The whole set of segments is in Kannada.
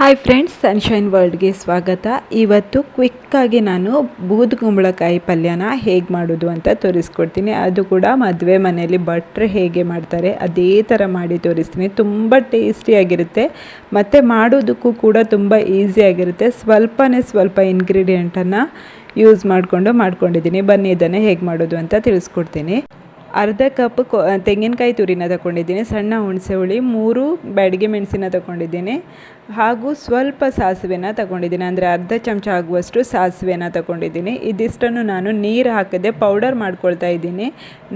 ಹಾಯ್ ಫ್ರೆಂಡ್ಸ್ ಸನ್ಶೈನ್ ವರ್ಲ್ಡ್ಗೆ ಸ್ವಾಗತ. ಇವತ್ತು ಕ್ವಿಕ್ಕಾಗಿ ನಾನು ಬೂದು ಕುಂಬಳಕಾಯಿ ಪಲ್ಯನ ಹೇಗೆ ಮಾಡೋದು ಅಂತ ತೋರಿಸ್ಕೊಡ್ತೀನಿ. ಅದು ಕೂಡ ಮದುವೆ ಮನೆಯಲ್ಲಿ ಭಟ್ರು ಹೇಗೆ ಮಾಡ್ತಾರೆ ಅದೇ ಥರ ಮಾಡಿ ತೋರಿಸ್ತೀನಿ. ತುಂಬ ಟೇಸ್ಟಿಯಾಗಿರುತ್ತೆ ಮತ್ತು ಮಾಡೋದಕ್ಕೂ ಕೂಡ ತುಂಬ ಈಸಿಯಾಗಿರುತ್ತೆ ಸ್ವಲ್ಪನೇ ಸ್ವಲ್ಪ ಇಂಗ್ರೀಡಿಯೆಂಟನ್ನು ಯೂಸ್ ಮಾಡಿಕೊಂಡು ಮಾಡ್ಕೊಂಡಿದ್ದೀನಿ. ಬನ್ನಿ, ಇದನ್ನು ಹೇಗೆ ಮಾಡೋದು ಅಂತ ತಿಳಿಸ್ಕೊಡ್ತೀನಿ. ಅರ್ಧ ಕಪ್ ತೆಂಗಿನಕಾಯಿ ತುರಿನ ತಗೊಂಡಿದ್ದೀನಿ, ಸಣ್ಣ ಹುಣಸೆ ಹುಳಿ, ಮೂರು ಬ್ಯಾಡಿಗೆ ಮೆಣಸಿನ ತಗೊಂಡಿದ್ದೀನಿ, ಹಾಗೂ ಸ್ವಲ್ಪ ಸಾಸಿವೆನ ತಗೊಂಡಿದ್ದೀನಿ, ಅಂದರೆ ಅರ್ಧ ಚಮಚ ಆಗುವಷ್ಟು ಸಾಸಿವೆನ ತಗೊಂಡಿದ್ದೀನಿ. ಇದಿಷ್ಟನ್ನು ನಾನು ನೀರು ಹಾಕದೆ ಪೌಡರ್ ಮಾಡ್ಕೊಳ್ತಾ ಇದ್ದೀನಿ.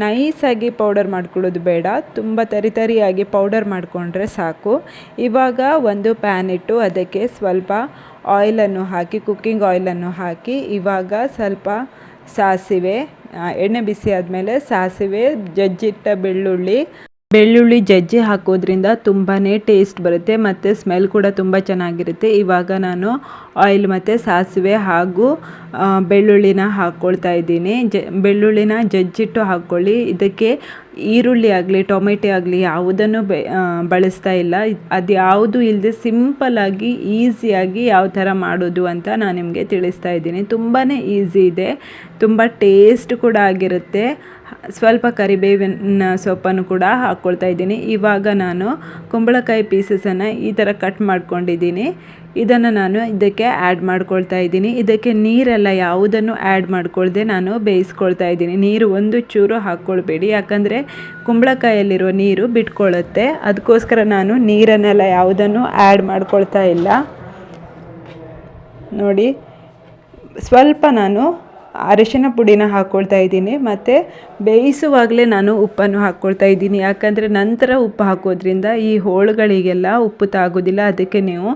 ನೈಸಾಗಿ ಪೌಡರ್ ಮಾಡ್ಕೊಳ್ಳೋದು ಬೇಡ, ತುಂಬ ತರಿ ತರಿಯಾಗಿ ಪೌಡರ್ ಮಾಡಿಕೊಂಡ್ರೆ ಸಾಕು. ಇವಾಗ ಒಂದು ಪ್ಯಾನ್ ಇಟ್ಟು ಅದಕ್ಕೆ ಸ್ವಲ್ಪ ಆಯಿಲನ್ನು ಹಾಕಿ ಕುಕ್ಕಿಂಗ್ ಆಯಿಲನ್ನು ಹಾಕಿ, ಇವಾಗ ಸ್ವಲ್ಪ ಸಾಸಿವೆ ಎಣ್ಣೆ ಬಿಸಿ ಆದಮೇಲೆ ಸಾಸಿವೆ, ಜಜ್ಜಿಟ್ಟ ಬೆಳ್ಳುಳ್ಳಿ. ಬೆಳ್ಳುಳ್ಳಿ ಜಜ್ಜಿ ಹಾಕೋದ್ರಿಂದ ತುಂಬಾ ಟೇಸ್ಟ್ ಬರುತ್ತೆ ಮತ್ತು ಸ್ಮೆಲ್ ಕೂಡ ತುಂಬ ಚೆನ್ನಾಗಿರುತ್ತೆ. ಇವಾಗ ನಾನು ಆಯಿಲ್ ಮತ್ತು ಸಾಸಿವೆ ಹಾಗೂ ಬೆಳ್ಳುಳ್ಳಿನ ಹಾಕ್ಕೊಳ್ತಾ ಇದ್ದೀನಿ. ಜ, ಬೆಳ್ಳುಳ್ಳಿನ ಜಜ್ಜಿಟ್ಟು ಹಾಕ್ಕೊಳ್ಳಿ. ಇದಕ್ಕೆ ಈರುಳ್ಳಿ ಆಗಲಿ, ಟೊಮೆಟೊ ಆಗಲಿ ಯಾವುದನ್ನು ಬೆ ಬಳಸ್ತಾ ಇಲ್ಲ. ಅದು ಯಾವುದು ಇಲ್ಲದೆ ಸಿಂಪಲ್ಲಾಗಿ ಈಸಿಯಾಗಿ ಯಾವ ಥರ ಮಾಡೋದು ಅಂತ ನಾನು ನಿಮಗೆ ತಿಳಿಸ್ತಾ ಇದ್ದೀನಿ. ತುಂಬಾ ಈಸಿ ಇದೆ. ತುಂಬ ಟೇಸ್ಟ್ ಕೂಡ ಆಗಿರುತ್ತೆ. ಸ್ವಲ್ಪ ಕರಿಬೇವಿನ ಸೊಪ್ಪನ್ನು ಕೂಡ ಹಾಕ್ಕೊಳ್ತಾ ಇದ್ದೀನಿ. ಇವಾಗ ನಾನು ಕುಂಬಳಕಾಯಿ ಪೀಸಸನ್ನು ಈ ಥರ ಕಟ್ ಮಾಡ್ಕೊಂಡಿದ್ದೀನಿ. ಇದನ್ನು ನಾನು ಇದಕ್ಕೆ ಆ್ಯಡ್ ಮಾಡ್ಕೊಳ್ತಾ ಇದ್ದೀನಿ. ಇದಕ್ಕೆ ನೀರೆಲ್ಲ ಯಾವುದನ್ನು ಆ್ಯಡ್ ಮಾಡ್ಕೊಳ್ದೆ ನಾನು ಬೇಯಿಸ್ಕೊಳ್ತಾ ಇದ್ದೀನಿ. ನೀರು ಒಂದು ಚೂರು ಹಾಕ್ಕೊಳ್ಬೇಡಿ. ಯಾಕಂದರೆ ಕುಂಬಳಕಾಯಲ್ಲಿರುವ ನೀರು ಬಿಟ್ಕೊಳ್ಳುತ್ತೆ ಅದಕ್ಕೋಸ್ಕರ ನಾನು ನೀರನ್ನೆಲ್ಲ ಯಾವುದನ್ನು ಆ್ಯಡ್ ಮಾಡ್ಕೊಳ್ತಾ ಇಲ್ಲ. ನೋಡಿ, ಸ್ವಲ್ಪ ನಾನು ಅರಿಶಿನ ಪುಡಿನ ಹಾಕ್ಕೊಳ್ತಾ ಇದ್ದೀನಿ, ಮತ್ತು ಬೇಯಿಸುವಾಗಲೇ ನಾನು ಉಪ್ಪನ್ನು ಹಾಕ್ಕೊಳ್ತಾ ಇದ್ದೀನಿ. ಯಾಕಂದರೆ ನಂತರ ಉಪ್ಪು ಹಾಕೋದ್ರಿಂದ ಈ ಹೋಳುಗಳಿಗೆಲ್ಲ ಉಪ್ಪು ತಾಗೋದಿಲ್ಲ. ಅದಕ್ಕೆ ನೀವು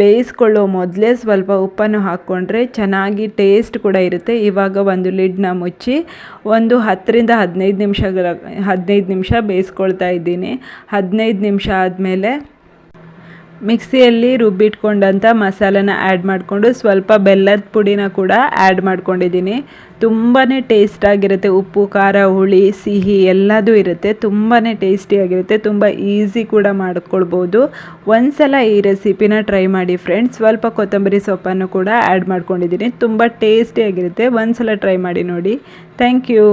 ಬೇಯಿಸ್ಕೊಳ್ಳೋ ಮೊದಲೇ ಸ್ವಲ್ಪ ಉಪ್ಪನ್ನು ಹಾಕ್ಕೊಂಡ್ರೆ ಚೆನ್ನಾಗಿ ಟೇಸ್ಟ್ ಕೂಡ ಇರುತ್ತೆ. ಇವಾಗ ಒಂದು ಲಿಡ್ನ ಮುಚ್ಚಿ ಒಂದು ಹತ್ತರಿಂದ ಹದಿನೈದು ನಿಮಿಷಗಳ, ಹದಿನೈದು ನಿಮಿಷ ಬೇಯಿಸ್ಕೊಳ್ತಾ ಇದ್ದೀನಿ. ಹದಿನೈದು ನಿಮಿಷ ಆದಮೇಲೆ ಮಿಕ್ಸಿಯಲ್ಲಿ ರುಬ್ಬಿಟ್ಕೊಂಡಂಥ ಮಸಾಲೆನ ಆ್ಯಡ್ ಮಾಡಿಕೊಂಡು ಸ್ವಲ್ಪ ಬೆಲ್ಲದ ಪುಡಿನ ಕೂಡ ಆ್ಯಡ್ ಮಾಡ್ಕೊಂಡಿದ್ದೀನಿ. ತುಂಬಾ ಟೇಸ್ಟಾಗಿರುತ್ತೆ. ಉಪ್ಪು, ಖಾರ, ಹುಳಿ, ಸಿಹಿ ಎಲ್ಲದೂ ಇರುತ್ತೆ. ತುಂಬಾ ಟೇಸ್ಟಿಯಾಗಿರುತ್ತೆ. ತುಂಬ ಈಸಿ ಕೂಡ ಮಾಡ್ಕೊಳ್ಬೋದು. ಒಂದು ಸಲ ಈ ರೆಸಿಪಿನ ಟ್ರೈ ಮಾಡಿ ಫ್ರೆಂಡ್ಸ್. ಸ್ವಲ್ಪ ಕೊತ್ತಂಬರಿ ಸೊಪ್ಪನ್ನು ಕೂಡ ಆ್ಯಡ್ ಮಾಡ್ಕೊಂಡಿದ್ದೀನಿ. ತುಂಬ ಟೇಸ್ಟಿಯಾಗಿರುತ್ತೆ. ಒಂದು ಸಲ ಟ್ರೈ ಮಾಡಿ ನೋಡಿ. Thank you.